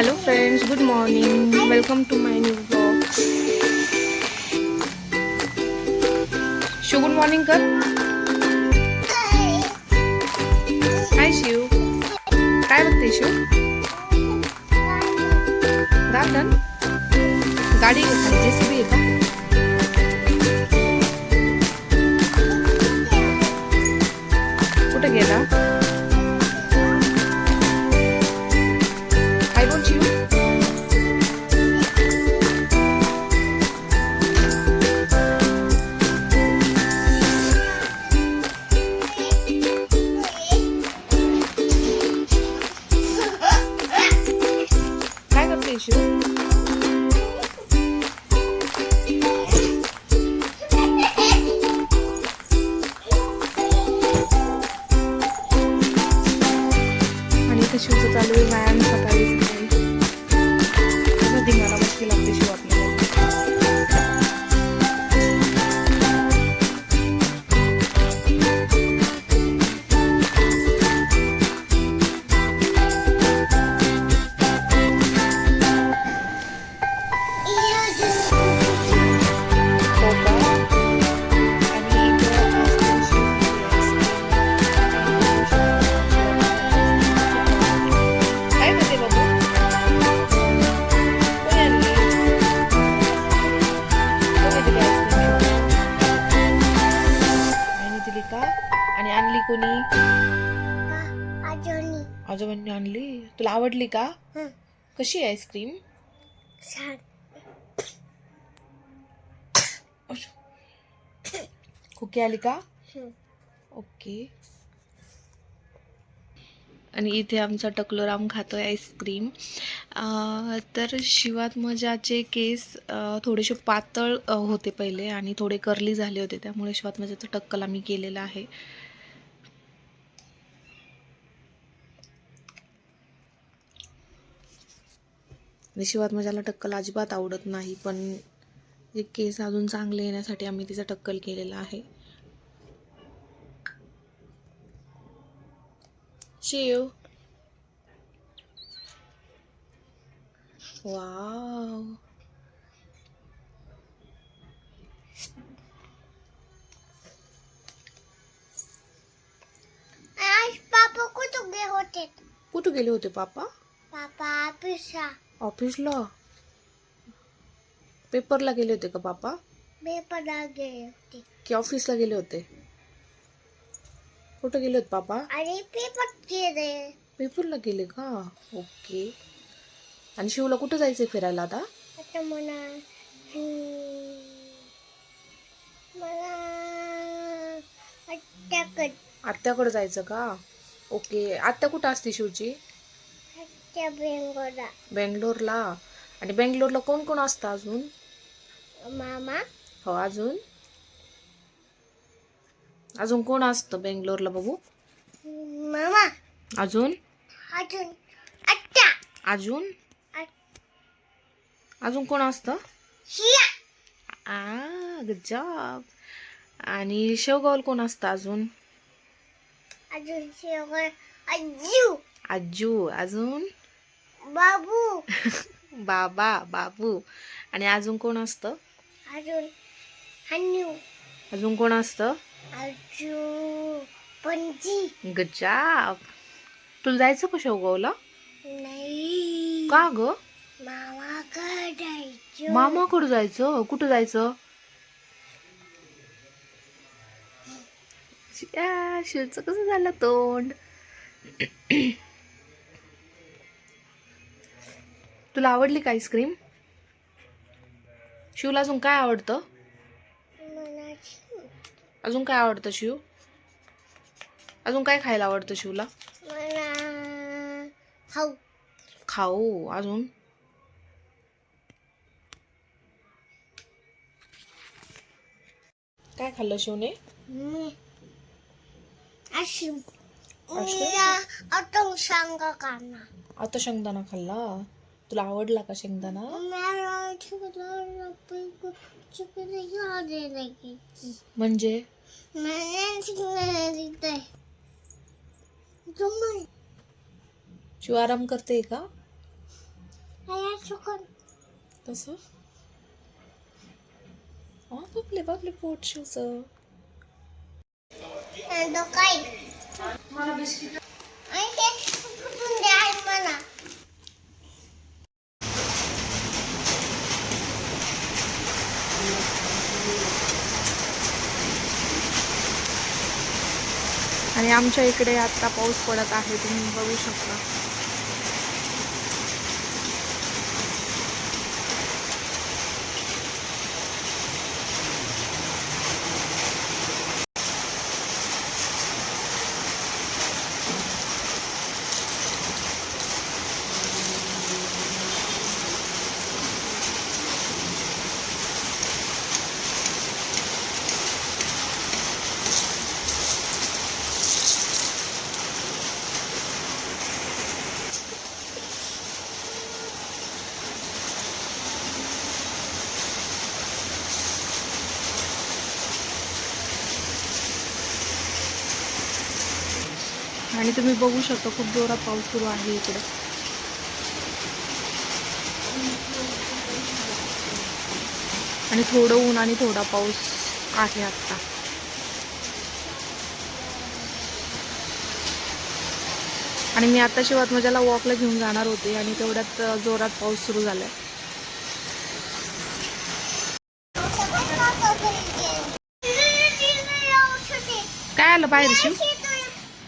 Hello friends good morning welcome to my new blog Shiv good morning कर hi Shiv काय बघते Shiv garden गाडी JCB आहे का काय करते कोणी? आजोबांनी आणली? तुला आवडली का. कशी आईस्क्रीम? खोकी आली का. ओके. आणि इथे आमचा टकलोराम खातोय आईस्क्रीम. तर शिवात मजाचे केस थोडेसे पातळ होते पहिले आणि थोडे कर्ली झाले होते. त्यामुळे शिवात मजाचं टक्कल आम्ही केलेलं आहे. आणि शिवात मजाला टक्कल अजिबात आवडत नाही पण जे केस अजून चांगले येण्यासाठी आम्ही तिचं टक्कल केलेलं आहे. शिव वाव आज पापा कुठं गे होते? कुठं गेले होते पापा? पापा पिसा ऑफिसला? पेपरला गेले होते का पापा? पेपरला गेले होते. की ऑफिसला गेले होते? कुठं गेले होते पापा? आणि पेपर गेले. पेपरला गेले का? ओके. आणि शिवला कुठं जायचंय फिरायला आता? आता मला मला आत्याकड. आत्याकडे जायचं का? ओके. आत्या कुठं असते शिवची? आत्या बेंगोला बेंगलोरला? आणि बेंगलोरला कोण कोण असतं अजून? मामा. हो अजून? अजून कोण असतं बेंगलोरला बघू? मामा. अजून? अजून. आत्या. अजून? अजून कोण असतं? आ जॉब आणि शेवगावला कोण असतं अजून? अजून शेवळ अजू आजू अजून? बाबू. बाबा बाबू. आणि अजून कोण असतं? अजून हन्नू अजून कोण असतं? अजून पणजी. गुड जॉब तुला जायचं का शेवगावला? नाही. का ग? मामा जायचो. मामाकडे जायचं? कुठं जायचं? शिवचं कसं झालं तोंड? तुला आवडली का आईस्क्रीम शिवला अजून काय आवडतं? अजून काय आवडतं शिव? अजून काय खायला आवडतं शिवला? खाऊ खाऊ अजून? काय खाल्लं शिवने? आता शेंगदाणा खाल्ला? तुला आवडला का शेंगदाणा? म्हणजे? शिव आराम करते का? तस? हा बापले बापले पोट शिवचं. मला काय आणि ते कुठून द्या मला आणि आमच्या इकडे आता पाऊस पडत आहे तुम्ही बघू शकता. आणि तुम्ही बघू शकता खूप जोरात पाऊस सुरू आहे इकडे. आणि थोडं ऊन आणि थोडा पाऊस आहे आता. आणि मी आता शिवात्मजाला वॉकला घेऊन जाणार होते आणि तेवढ्यात जोरात पाऊस सुरू झालाय. काय आलं बाहेर शिव?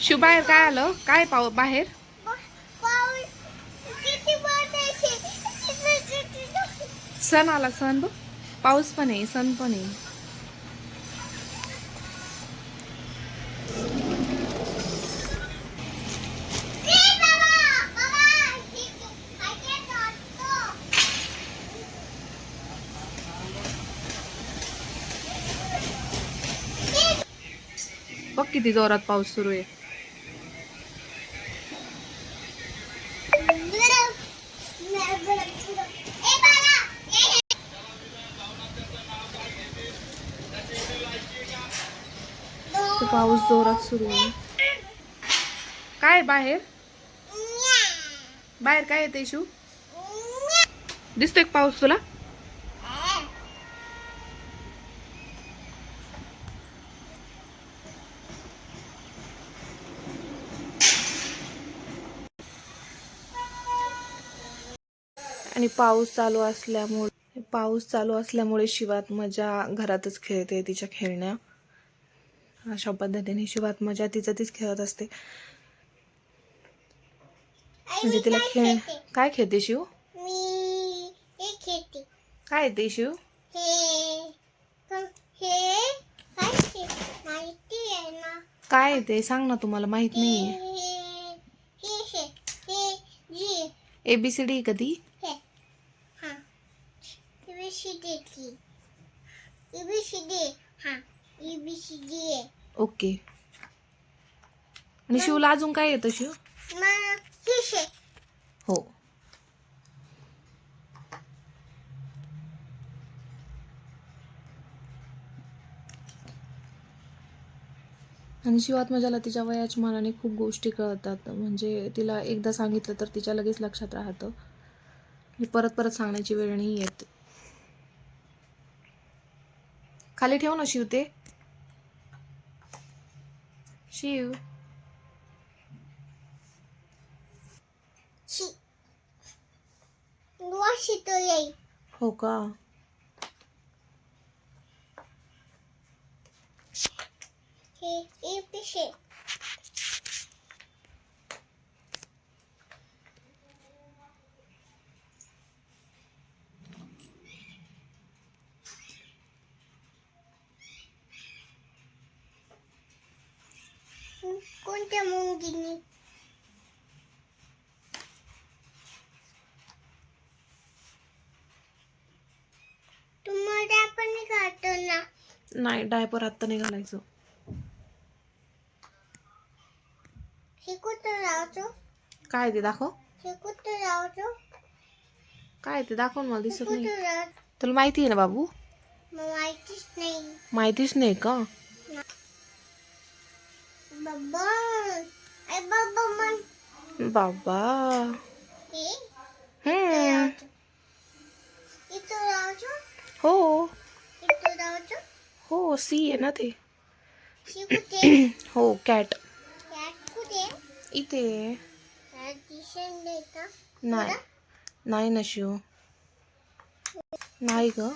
शिव बाहेर काय आलं? काय पाव बाहेर? सण आला सण बघ. पाऊस पण आहे सण पण आहे. बघ किती जोरात पाऊस सुरू आहे. पाऊस जोरात सुरू आहे. काय बाहेर? बाहेर काय येते शिव दिसतोय पाऊस तुला? आणि पाऊस चालू असल्यामुळे पाऊस चालू असल्यामुळे शिवात मजा घरातच खेळते तिच्या खेळण्या. अशा पद्धतीने शिवात मजा तिचं तीच खेळत असते. म्हणजे तिला खेळ काय खेळते शिव? काय येते शिव? काय ते येते? सांग ना तुम्हाला माहीत हे हे हे हे जी एबीसीडी कधी? A B C D A B C D हा. A B C D okay. आणि शिवला अजून काय येतं शिव? हे हो. आणि शिवात्मजाला तिच्या वयाच्या मानाने खूप गोष्टी कळतात. म्हणजे तिला एकदा सांगितलं तर तिच्या लगेच लक्षात राहतं. परत परत सांगण्याची वेळ नाही येत. खाली ठेव ना Shiv shoe. She wash it away. Oh god. He, he, he, कोणत्या मुंगीने तुम्हाला पण काढतो ना नाही डायपर आत्ता नाही घालायचं हे कुठं लावतो काय ते दाखव हे कुठं लावतो काय ते दाखव ना मला हे दिसत नाही कुठं लावतो तुला माहिती आहे ना बाबू मला माहितीच नाही माहितीच नाही का बाबा हे हम्म हो हो सी आहे ना ते हो कॅट इथे नाही नाही ना शिव नाही ग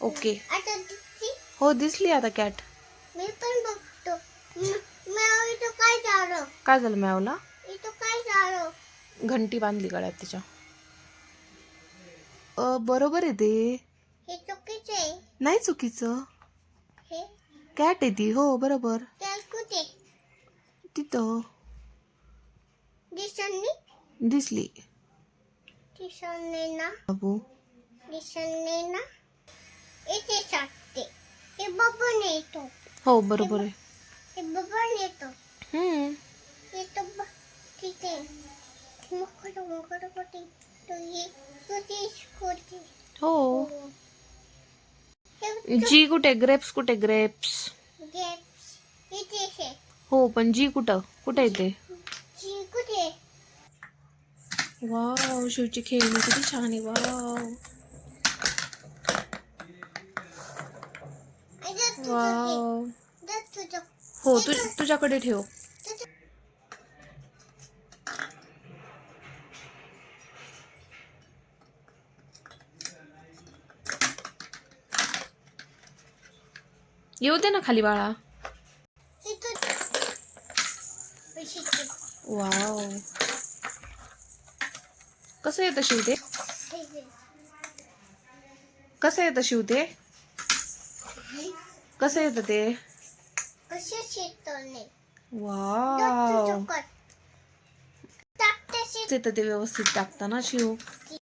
ओके हो दिसली आता कॅट मी पण काय झालं काय झालं मॅवला काय झालं घंटी बांधली गळ्यात तिच्या. अ, बरोबर आहे ते. हे चुकीचं आहे नाही चुकीचं. हे कॅट आहे ती हो बरोबर. कुठे तिथं. नाही दिसली. नाही ना बाबू नाही ना? इथे हे येतो. हो बरोबर आहे. बबन येतो हम्म येतो ब तिथे मकर मकर कुठे तो ये तुझी स्कूटी हो जी कुठे ग्रेप्स कुठे ग्रेप्स इथे आहे हो पण जी कुठं कुठे येते जी कुठे वाव शिवची खेळणी किती छान आहे वाव वाव हो तु तुझ्याकडे ठेव. येऊ दे ना खाली बाळा. वाव. कसं येतं शिवते कसं येतं शिवते कसं येतं ते? कसे वाव शेत येतं ते व्यवस्थित टाकताना शिव